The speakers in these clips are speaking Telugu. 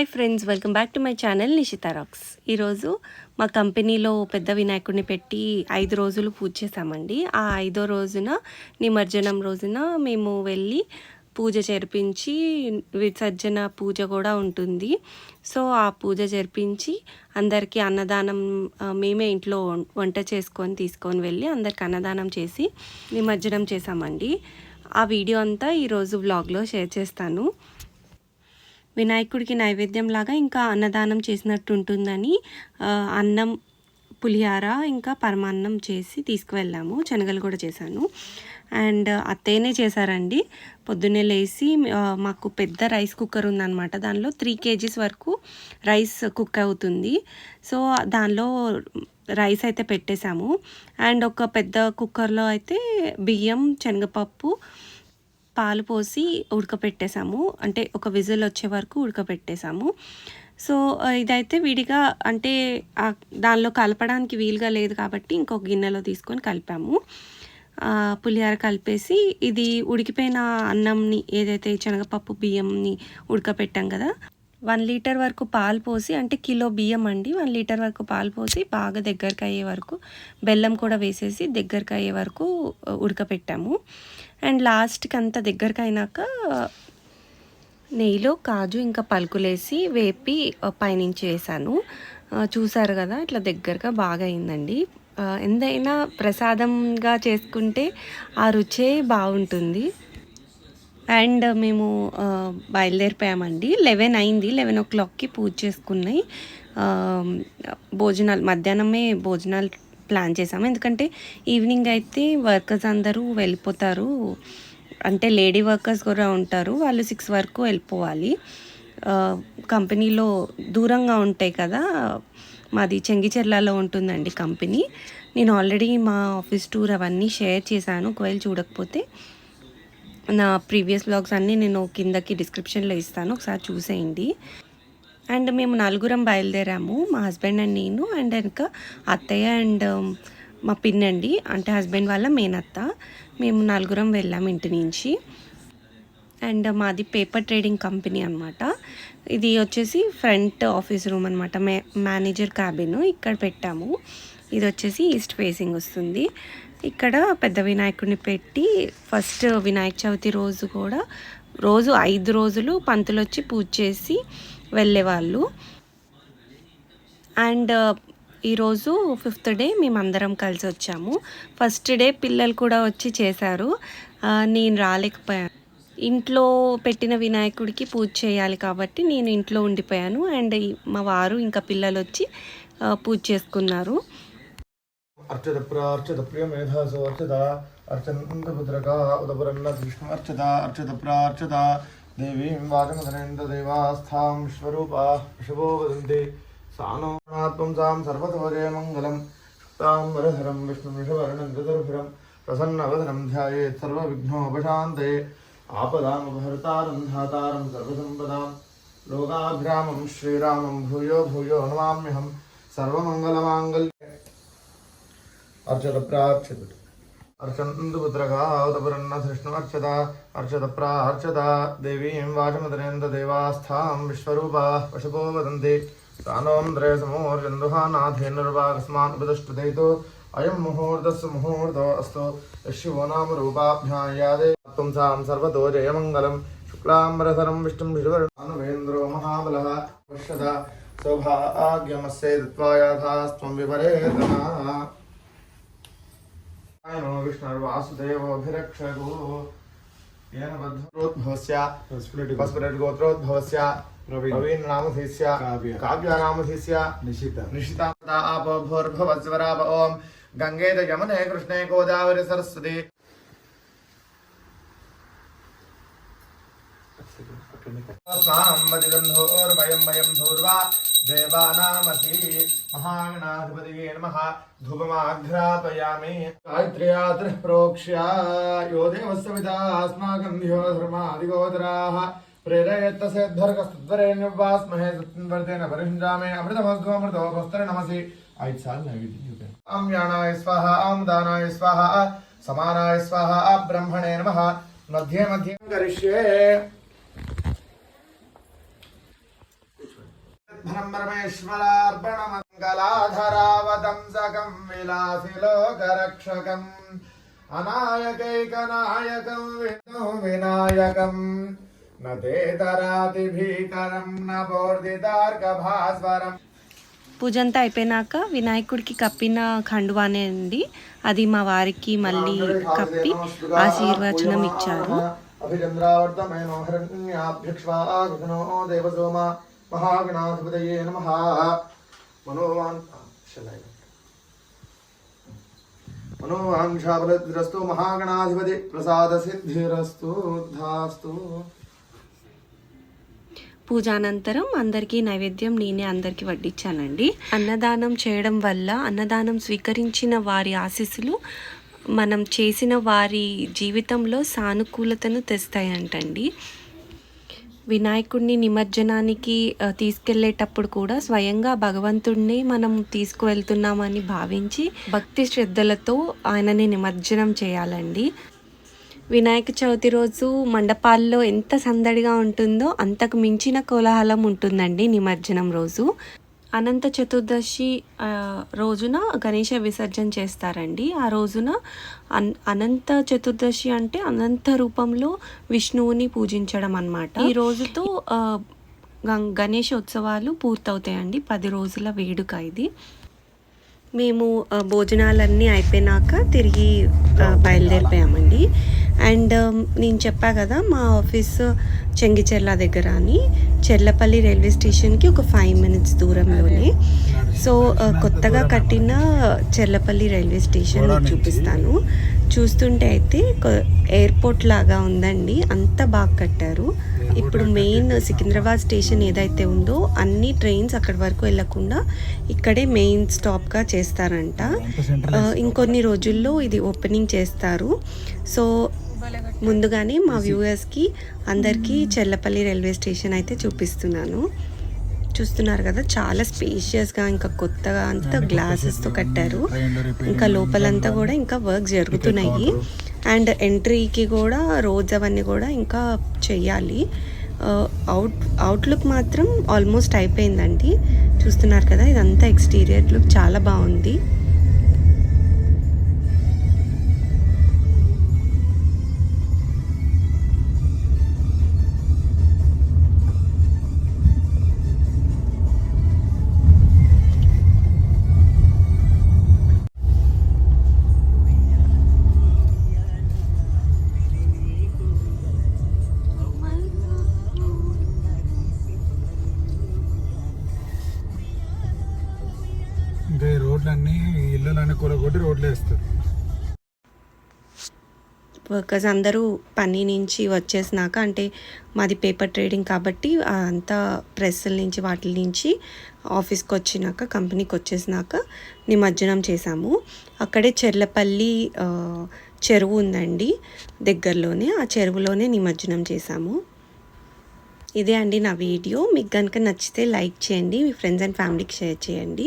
Hi friends welcome back to my channel Nishita rocks. ఈరోజు మా కంపెనీలో పెద్ద వినాయకుడిని పెట్టి ఐదు రోజులు పూజ చేసామండి ఆ ఐదో రోజున నిమజ్జనం రోజున మేము వెళ్ళి పూజ జరిపించి విసర్జన పూజ కూడా ఉంటుంది. సో ఆ పూజ జరిపించి అందరికీ అన్నదానం మేమే ఇంట్లో వంట చేసుకొని తీసుకొని వెళ్ళి అందరికి అన్నదానం చేసి నిమజ్జనం చేసామండి ఆ వీడియో అంతా ఈరోజు వ్లాగ్లో షేర్ చేస్తాను. వినాయకుడికి నైవేద్యంలాగా ఇంకా అన్నదానం చేసినట్టు ఉంటుందని అన్నం పులిహార ఇంకా పరమాన్నం చేసి తీసుకువెళ్ళాము. శనగలు కూడా చేశాను. అండ్ అత్తయ్యనే చేశారండి. పొద్దున్నే లేచి మాకు పెద్ద రైస్ కుక్కర్ ఉందన్నమాట. దానిలో త్రీ కేజీస్ వరకు రైస్ కుక్ అవుతుంది. సో దానిలో రైస్ అయితే పెట్టేశాము. అండ్ ఒక పెద్ద కుక్కర్లో అయితే బియ్యం శనగపప్పు పాలు పోసి ఉడకపెట్టేసాము. అంటే ఒక విజిల్ వచ్చే వరకు ఉడకపెట్టేసాము. సో ఇదైతే విడిగా అంటే దానిలో కలపడానికి వీలుగా లేదు కాబట్టి ఇంకొక గిన్నెలో తీసుకొని కలిపాము. పులిహార పులిహోర కలిపేసి ఇది ఉడికిపోయిన అన్నంని ఏదైతే శనగపప్పు బియ్యంని ఉడకపెట్టాం కదా వన్ లీటర్ వరకు పాలు పోసి అంటే కిలో బియ్యం అండి వన్ లీటర్ వరకు పాలు పోసి బాగా దగ్గరకు అయ్యే వరకు బెల్లం కూడా వేసేసి దగ్గరకు అయ్యే వరకు ఉడకపెట్టాము. అండ్ లాస్ట్కి అంత దగ్గరకు అయినాక నెయ్యిలో కాజు ఇంకా పలుకులేసి వేపి పైనుంచి వేసాను. చూసారు కదా ఇట్లా దగ్గరగా బాగా అయిందండి. ఎంతైనా ప్రసాదంగా చేసుకుంటే ఆ రుచే బాగుంటుంది. అండ్ మేము బయలుదేరిపోయామండి. లెవెన్ అయింది. లెవెన్ ఓ క్లాక్కి పూజ చేసుకున్నాయి. భోజనాలు మధ్యాహ్నమే భోజనాలు ప్లాన్ చేసాము ఎందుకంటే ఈవినింగ్ అయితే వర్కర్స్ అందరూ వెళ్ళిపోతారు. అంటే లేడీ వర్కర్స్ కూడా ఉంటారు. వాళ్ళు సిక్స్ వరకు వెళ్ళిపోవాలి. కంపెనీలో దూరంగా ఉంటాయి కదా. మాది చెంగిచెర్లలో ఉంటుందండి కంపెనీ. నేను ఆల్రెడీ మా ఆఫీస్ టూర్ అవన్నీ షేర్ చేశాను. ఒకవేళ చూడకపోతే నా ప్రీవియస్ బ్లాగ్స్ అన్నీ నేను కిందకి డిస్క్రిప్షన్లో ఇస్తాను ఒకసారి చూసేయండి. అండ్ మేము నలుగురం బయలుదేరాము మా హస్బెండ్ అండ్ నేను అండ్ ఇంకా అత్తయ్య అండ్ మా పిన్నండి అంటే హస్బెండ్ వాళ్ళ మేనత్త మేము నలుగురం వెళ్ళాము ఇంటి నుంచి. అండ్ మాది పేపర్ ట్రేడింగ్ కంపెనీ అనమాట ఇది వచ్చేసి ఫ్రంట్ ఆఫీస్ రూమ్ అనమాట మే మేనేజర్ క్యాబిన్ ఇక్కడ పెట్టాము. ఇది వచ్చేసి ఈస్ట్ ఫేసింగ్ వస్తుంది. ఇక్కడ పెద్ద వినాయకుడిని పెట్టి ఫస్ట్ వినాయక చవితి రోజు కూడా రోజు ఐదు రోజులు పంతులు వచ్చి పూజ చేసి వెళ్ళేవాళ్ళు. అండ్ ఈరోజు ఫిఫ్త్ డే మేమందరం కలిసి వచ్చాము. ఫస్ట్ డే పిల్లలు కూడా వచ్చి చేశారు. నేను రాలేకపోయాను. ఇంట్లో పెట్టిన వినాయకుడికి పూజ చేయాలి కాబట్టి నేను ఇంట్లో ఉండిపోయాను. అండ్ మా వారు ఇంకా పిల్లలు వచ్చి పూజ చేసుకున్నారు. అర్చత ప్రార్చత ప్రియ మేధాసు అర్చత అర్చనందభద్రక ఉదపురన్న విష్ణు అర్చత అర్చత ప్రార్చత దేవీం వాచమధనేంద్ర దేవాస్థాం స్వరూపా శుభో వదంతి సానోనాత్మం సాం సర్వతో జయమంగళం తాం వరధరం విష్ణు విషవర్ణం చతుర్భురం ప్రసన్నవదనం ధ్యాయేత్ సర్వవిఘ్నోపశాంతే ఆపదాముపహర్తారం ధాతారం సర్వసంపదాం లోకాభిరామం శ్రీరామం భూయో భూయో నమామ్యహం సర్వమంగళమాంగళ్యం అర్చత ప్రార్చతుడు అర్చనందుపుత్రగాదపురన్నసృష్ణువర్చత అర్చత ప్రార్చత దేవీం వాచమదరేంద్ర దేవాస్థాం విశ్వరూపా పశుపో వదంతి తానోంద్రే సమోర్జందుహానాథేనుర్వాకస్మాన్ ఉపతిష్ఠుతైతో అయం ముహూర్తస్సు ముహూర్తో అస్తు యశివో నామ రూపాభ్యాయాదే పుంసాం సర్వతో జయమంగళం శుక్లాంబరసరం విష్ణుం శిశువర్ణానువేంద్రో మహాబల పశ్యత సౌభాగ్యమస్యేదత్వాయాధాస్త్వం వివరే नो विष्णुर्वासुदेवोऽभिरक्षतु येन बद्धोद्भवस्य वस्फुरगोत्रोद्भवस्य प्रवीणनामधीस्य काव्यानामधीस्य निशिता निशिता आपभोर्भवज्वराप ॐ गङ्गे च यमुने कृष्णे गोदावरी सरस्वती। स्वां मदिदं धूर्वयं वयं धूर्वा। देवानामसि महागणाधिपतये नमः। धूपमाघ्रापयामि। गायत्र्या प्रोक्ष्या प्रोक्ष्य यो देवस्सविता अस्माकं यो धर्मादिगोचराः प्रेरयत्त परिषञ्जामे स्वाहा दानाय स्वाहा, समानाय स्वाहा ब्रह्मणे नमः। मध्ये मध्ये, करिष्ये। यद्भरं परमेश्वरार्पणमङ्गलाधरावदंसकं विलासिलोकरक्षकम् अनायकैकनायकं विष्णु विनायकं न ते तराति भीकरं न बोर्दितार्कभास्वरम् పూజ అంతా అయిపోయినాక వినాయకుడికి కప్పిన ఖండువానే అండి అది మా వారికి మళ్ళీ కప్పి ఆశీర్వచనం ఇచ్చారు అభిచంద్రావర్తమేనో హిరణ్యాభ్యక్ష్వాగ్నో దేవసోమ మహాగణాధిపతయే నమ. మనోవాన్ శలాయ మహాగణాధిపతి ప్రసాద సిద్ధిరస్తు ధాస్తు. పూజ అనంతరం అందరికీ నైవేద్యం నేనే అందరికీ వడ్డించానండి అన్నదానం చేయడం వల్ల అన్నదానం స్వీకరించిన వారి ఆశీస్సులు మనం చేసిన వారి జీవితంలో సానుకూలతను తెస్తాయంటండి. వినాయకుడిని నిమజ్జనానికి తీసుకెళ్ళేటప్పుడు తీసుకెళ్ళేటప్పుడు కూడా స్వయంగా భగవంతుడిని మనం తీసుకువెళ్తున్నామని భావించి భక్తి శ్రద్ధలతో ఆయనని నిమజ్జనం చేయాలండి. వినాయక చవితి రోజు మండపాల్లో ఎంత సందడిగా ఉంటుందో అంతకు మించిన కోలాహలం ఉంటుందండి నిమజ్జనం రోజు. అనంత చతుర్దశి రోజున గణేష విసర్జన చేస్తారండి. ఆ రోజున అన్ అనంత చతుర్దశి అంటే అనంత రూపంలో విష్ణువుని పూజించడం అన్నమాట. ఈ రోజుతో గం- గణేష ఉత్సవాలు పూర్తవుతాయండి. పది రోజుల వేడుక ఇది. మేము భోజనాలన్నీ అయిపోయినాక తిరిగి బయలుదేరిపోయామండి. అండ్ నేను చెప్పా కదా మా ఆఫీస్ చెంగిచెర్ల దగ్గర అని చెర్లపల్లి రైల్వే స్టేషన్కి ఒక ఫైవ్ మినిట్స్ దూరంలోనే. సో కొత్తగా కట్టిన చెర్లపల్లి రైల్వే స్టేషన్ మీకు చూపిస్తాను. చూస్తుంటే అయితే ఎయిర్పోర్ట్ లాగా ఉందండి. అంత బాగా కట్టారు. ఇప్పుడు మెయిన్ సికింద్రాబాద్ స్టేషన్ ఏదైతే ఉందో అన్ని ట్రైన్స్ అక్కడి వరకు వెళ్ళకుండా ఇక్కడే మెయిన్ స్టాప్గా చేస్తారంట. ఇంకొన్ని రోజుల్లో ఇది ఓపెనింగ్ చేస్తారు. సో ముందుగానే మా వ్యూవర్స్కి అందరికీ చెల్లపల్లి రైల్వే స్టేషన్ అయితే చూపిస్తున్నాను. చూస్తున్నారు కదా చాలా స్పేషియస్గా ఇంకా కొత్తగా అంతా గ్లాసెస్తో కట్టారు. ఇంకా లోపలంతా కూడా ఇంకా వర్క్ జరుగుతున్నాయి. అండ్ ఎంట్రీకి కూడా రోడ్స్ అవన్నీ కూడా ఇంకా చెయ్యాలి అవుట్ అవుట్లుక్ మాత్రం ఆల్మోస్ట్ అయిపోయిందండి. చూస్తున్నారు కదా ఇదంతా ఎక్స్టీరియర్ లుక్ చాలా బాగుంది. వర్కర్స్ అందరూ పని నుంచి వచ్చేసినాక అంటే మాది పేపర్ ట్రేడింగ్ కాబట్టి అంతా ప్రెస్ల నుంచి వాటి నుంచి ఆఫీస్కి వచ్చినాక కంపెనీకి వచ్చేసినాక నిమజ్జనం చేశాము. అక్కడే చెర్లపల్లి చెరువు ఉందండి దగ్గరలోనే. ఆ చెరువులోనే నిమజ్జనం చేశాము. ఇదే అండి నా వీడియో. మీకు కనుక నచ్చితే లైక్ చేయండి మీ ఫ్రెండ్స్ అండ్ ఫ్యామిలీకి షేర్ చేయండి.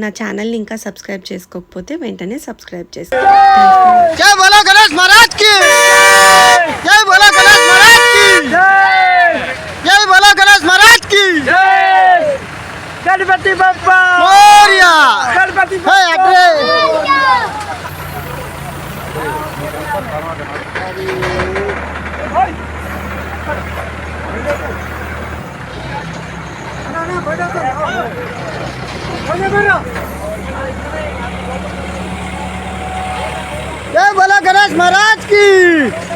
నా ఛానల్ని ఇంకా సబ్స్క్రైబ్ చేసుకోకపోతే వెంటనే సబ్స్క్రైబ్ చేసుకో గణపతి బప్పా గణపతి Hey, जय भोला गणेश महाराज की।